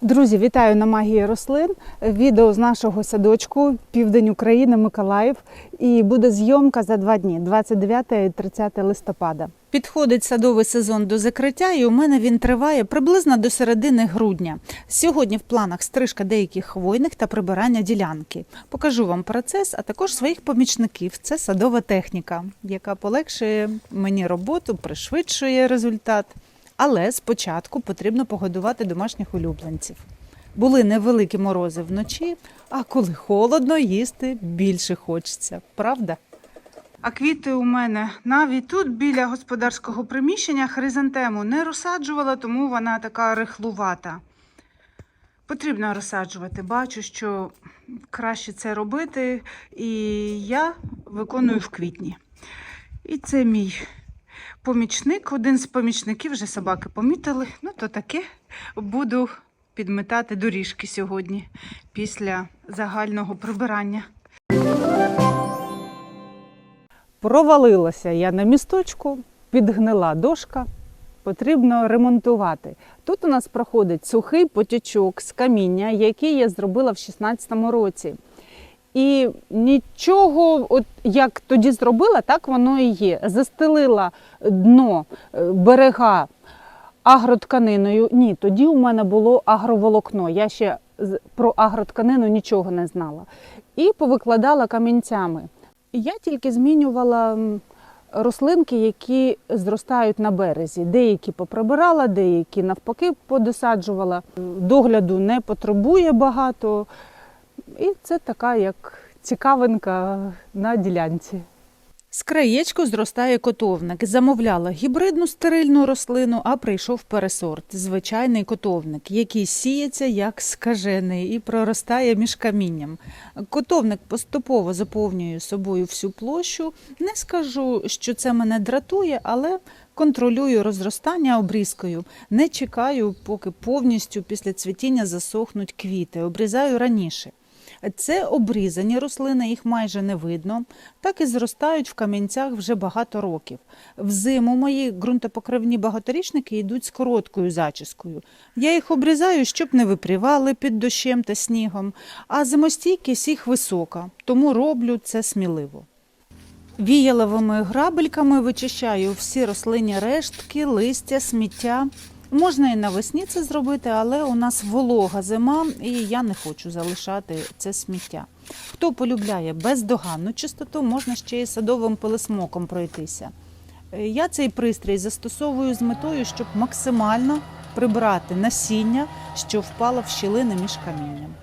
Друзі, вітаю на магії рослин. Відео з нашого садочку Південь України, Миколаїв. І буде зйомка за два дні 29 і 30 листопада. Підходить садовий сезон до закриття, і у мене він триває приблизно до середини грудня. Сьогодні в планах стрижка деяких хвойних та прибирання ділянки. Покажу вам процес, а також своїх помічників. Це садова техніка, яка полегшує мені роботу, пришвидшує результат. Але спочатку потрібно погодувати домашніх улюбленців. Були невеликі морози вночі, а коли холодно, їсти більше хочеться, правда? А квіти у мене навіть тут біля господарського приміщення хризантему не розсаджувала, тому вона така рихлувата. Потрібно розсаджувати. Бачу, що краще це робити, і я виконую в квітні. І це мій помічник, один з помічників вже собаки помітили. Ну, то таке буду підметати доріжки сьогодні після загального прибирання. Провалилася я на місточку, підгнила дошка. Потрібно ремонтувати. Тут у нас проходить сухий потічок з каміння, який я зробила в 16-му році. І нічого, от як тоді зробила, так воно і є. Застелила дно е, берега агротканиною. Ні, тоді у мене було агроволокно. Я ще про агротканину нічого не знала. І повикладала камінцями. Я тільки змінювала рослинки, які зростають на березі. Деякі поприбирала, деякі навпаки подосаджувала. Догляду не потребує багато. І це така як цікавинка на ділянці. З краєчку зростає котовник. Замовляла гібридну стерильну рослину, а прийшов пересорт звичайний котовник, який сіється як скажений і проростає між камінням. Котовник поступово заповнює собою всю площу. Не скажу, що це мене дратує, але контролюю розростання обрізкою. Не чекаю, поки повністю після цвітіння засохнуть квіти. Обрізаю раніше. Це обрізані рослини, їх майже не видно, так і зростають в камінцях вже багато років. Взиму мої ґрунтопокривні багаторічники йдуть з короткою зачіскою. Я їх обрізаю, щоб не випрівали під дощем та снігом, а зимостійкість їх висока, тому роблю це сміливо. Віяловими грабельками вичищаю всі рослинні рештки, листя, сміття. Можна і навесні це зробити, але у нас волога зима, і я не хочу залишати це сміття. Хто полюбляє бездоганну чистоту, можна ще й садовим пилисмоком пройтися. Е, Я цей пристрій застосовую з метою, щоб максимально прибрати насіння, що впало в щілини між камінням.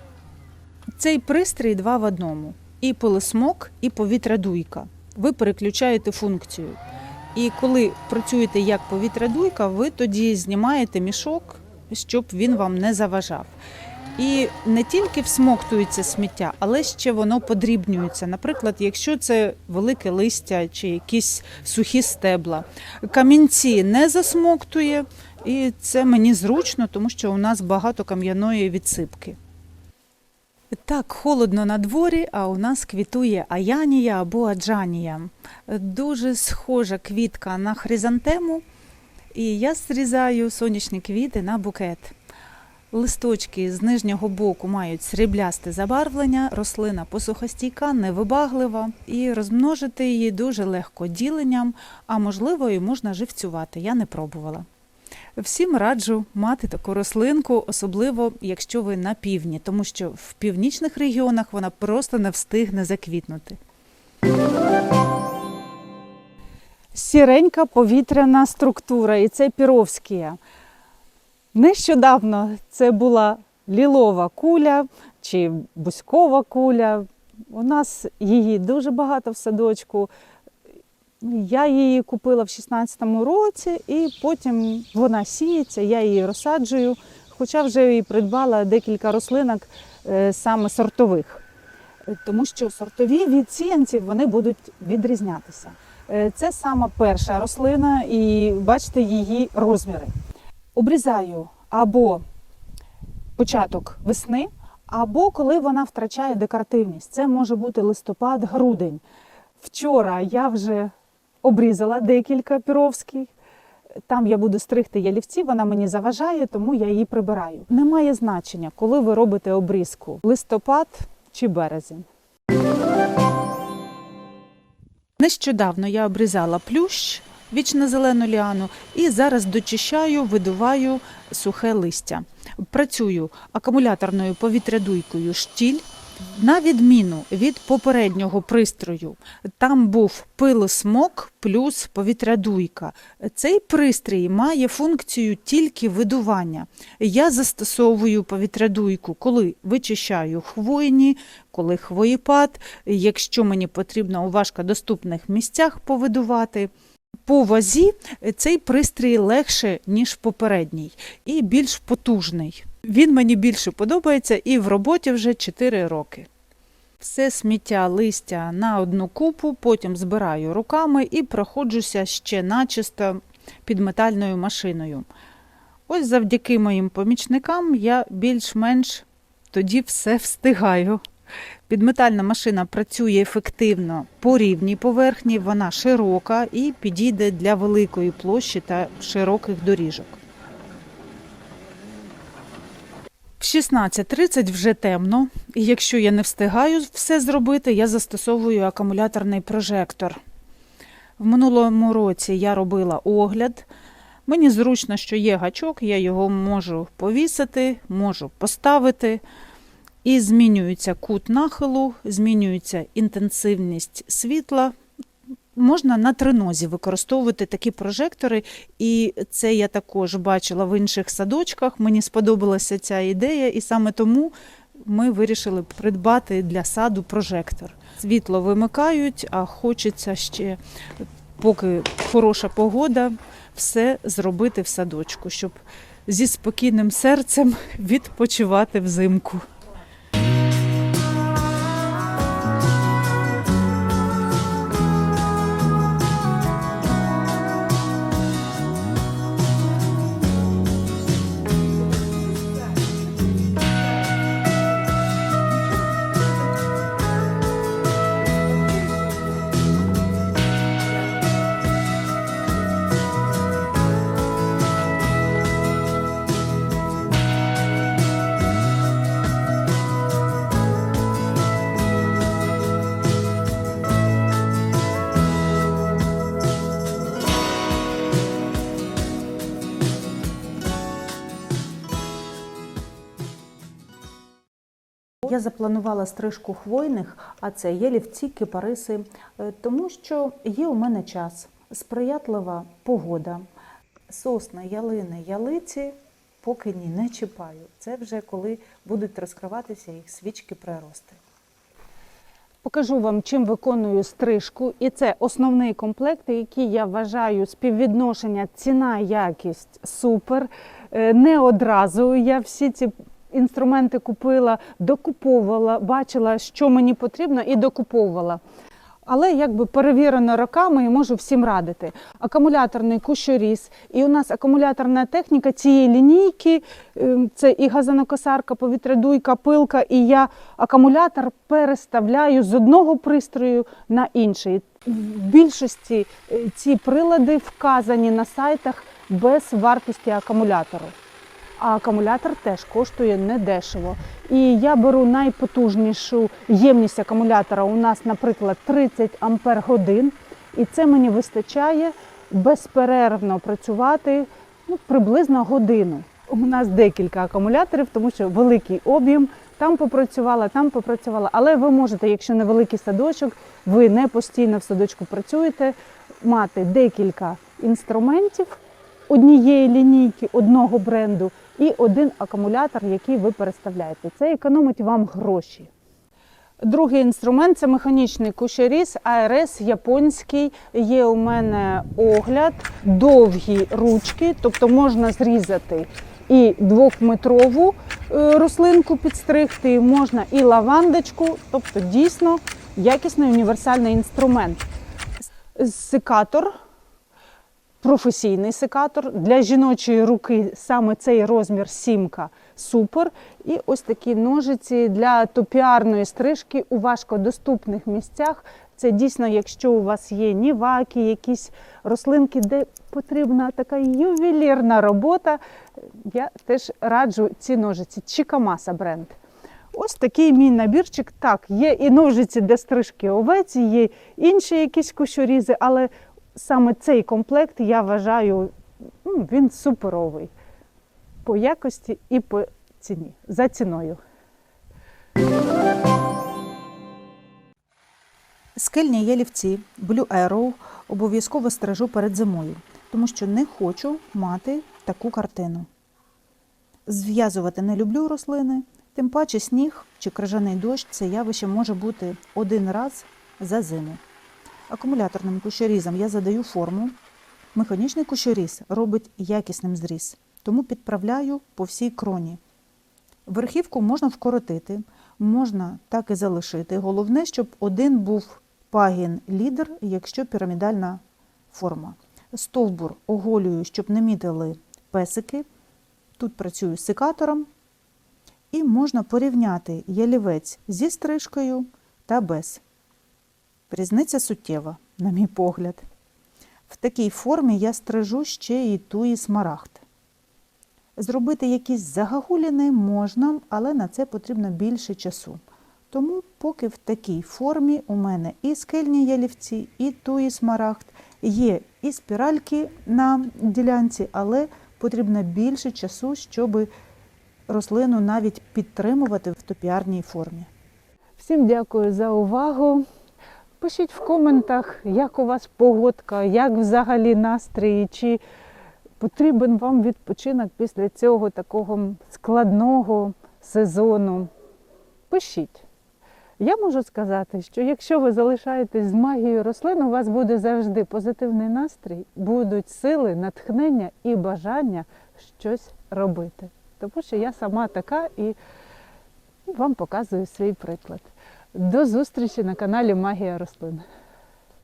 Цей пристрій два в одному: і пилисмок, і повітрядуйка. Ви переключаєте функцію. І коли працюєте як повітрядуйка, ви тоді знімаєте мішок, щоб він вам не заважав. І не тільки всмоктується сміття, але ще воно подрібнюється. Наприклад, якщо це велике листя чи якісь сухі стебла. Камінці не засмоктує, і це мені зручно, тому що у нас багато кам'яної відсипки. Так, холодно на дворі, а у нас квітує аянія або аджанія. Дуже схожа квітка на хризантему, і я зрізаю сонячні квіти на букет. Листочки з нижнього боку мають сріблясте забарвлення, рослина посухостійка, невибаглива, і розмножити її дуже легко діленням, а можливо і можна живцювати. Я не пробувала. Всім раджу мати таку рослинку, особливо якщо ви на півдні, тому що в північних регіонах вона просто не встигне заквітнути. Сіренька повітряна структура, і це піровськія. Нещодавно це була лілова куля чи бузькова куля. У нас її дуже багато в садочку. Я її купила в 16-му році, і потім вона сіється, я її розсаджую, хоча вже і придбала декілька рослинок е, саме сортових. Тому що сортові від сіянців вони будуть відрізнятися. Е, Це сама перша рослина, і бачите її розміри. Обрізаю або початок весни, або коли вона втрачає декоративність. Це може бути листопад, грудень. Вчора я вже обрізала декілька піровських. Там я буду стригти ялівці, вона мені заважає, тому я її прибираю. Немає значення, коли ви робите обрізку листопад чи березень. Нещодавно я обрізала плющ, вічно зелену ліану, і зараз дочищаю, видуваю сухе листя. Працюю акумуляторною повітрядуйкою штіль. На відміну від попереднього пристрою, там був пилосмок плюс повітрядуйка. Цей пристрій має функцію тільки видування. Я застосовую повітрядуйку, коли вичищаю хвойні, коли хвоєпад, якщо мені потрібно у важкодоступних місцях повидувати. По вазі цей пристрій легше, ніж попередній, і більш потужний. Він мені більше подобається і в роботі вже 4 роки. Все сміття листя на одну купу, потім збираю руками і проходжуся ще начисто підметальною машиною. Ось завдяки моїм помічникам я більш-менш тоді все встигаю. Підметальна машина працює ефективно по рівній поверхні, вона широка і підійде для великої площі та широких доріжок. В 16.30 вже темно, і якщо я не встигаю все зробити, я застосовую акумуляторний прожектор. В минулому році я робила огляд. Мені зручно, що є гачок, я його можу повісити, можу поставити. І змінюється кут нахилу, змінюється інтенсивність світла. Можна на тринозі використовувати такі прожектори, і це я також бачила в інших садочках. Мені сподобалася ця ідея, і саме тому ми вирішили придбати для саду прожектор. Світло вимикають, а хочеться ще, поки хороша погода, все зробити в садочку, щоб зі спокійним серцем відпочивати взимку. Я запланувала стрижку хвойних, а це ялівці, кипариси, е, тому що є у мене час, сприятлива погода, сосни, ялини, ялиці, поки ні, не чіпаю. Це вже коли будуть розкриватися їх свічки прирости. Покажу вам, чим виконую стрижку, і це основний комплект, який я вважаю співвідношення ціна-якість супер. Е, Не одразу я всі ці інструменти купила, докуповувала, бачила, що мені потрібно, і докуповувала. Але якби перевірено роками і можу всім радити. Акумуляторний кущоріз. І у нас акумуляторна техніка цієї лінійки, е, це і газонокосарка, повітрядуйка, пилка, і я акумулятор переставляю з одного пристрою на інший. В більшості е, ці прилади вказані на сайтах без вартості акумулятору. А акумулятор теж коштує недешево. І я беру найпотужнішу ємність акумулятора. У нас, наприклад, 30 ампер годин. І це мені вистачає безперервно працювати ну, приблизно годину. У нас декілька акумуляторів, тому що великий об'єм. Там попрацювала, там попрацювала. Але ви можете, якщо невеликий садочок, ви не постійно в садочку працюєте, мати декілька інструментів однієї лінійки, одного бренду і один акумулятор, який ви переставляєте. Це економить вам гроші. Другий інструмент це механічний кущеріз АРС японський. Є у мене огляд, довгі ручки, тобто можна зрізати і двохметрову е, рослинку підстригти, можна і лавандочку, тобто дійсно якісний універсальний інструмент. Секатор професійний секатор. Для жіночої руки саме цей розмір сімка супер. І ось такі ножиці для топіарної стрижки у важкодоступних місцях. Це дійсно, якщо у вас є ніваки, якісь рослинки, де потрібна така ювелірна робота, я теж раджу ці ножиці. Чікамаса бренд. Ось такий мій набірчик. Так, є і ножиці для стрижки овець, є інші якісь кущорізи, але саме цей комплект я вважаю, ну, він суперовий по якості і по ціні, за ціною. Скельні ялівці Blue Arrow обов'язково стрижу перед зимою, тому що не хочу мати таку картину. Зв'язувати не люблю рослини, тим паче сніг чи крижаний дощ це явище може бути один раз за зиму. Акумуляторним кущорізом я задаю форму. Механічний кущоріз робить якісним зріз, тому підправляю по всій кроні. Верхівку можна вкоротити, можна так і залишити. Головне, щоб один був пагін лідер, якщо пірамідальна форма. Стовбур оголюю, щоб не мітили песики. Тут працюю з секатором. І можна порівняти ялівець зі стрижкою та без. Різниця суттєва, на мій погляд. В такій формі я стрижу ще і туї смарагд. Зробити якісь загагуліни можна, але на це потрібно більше часу. Тому поки в такій формі у мене і скельні ялівці, і туї смарагд, є і спіральки на ділянці, але потрібно більше часу, щоб рослину навіть підтримувати в топіарній формі. Всім дякую за увагу. Пишіть в коментах, як у вас погодка, як взагалі настрій, чи потрібен вам відпочинок після цього такого складного сезону. Пишіть. Я можу сказати, що якщо ви залишаєтесь з магією рослин, у вас буде завжди позитивний настрій, будуть сили, натхнення і бажання щось робити. Тому що я сама така і вам показую свій приклад. До зустрічі на каналі Магія рослин.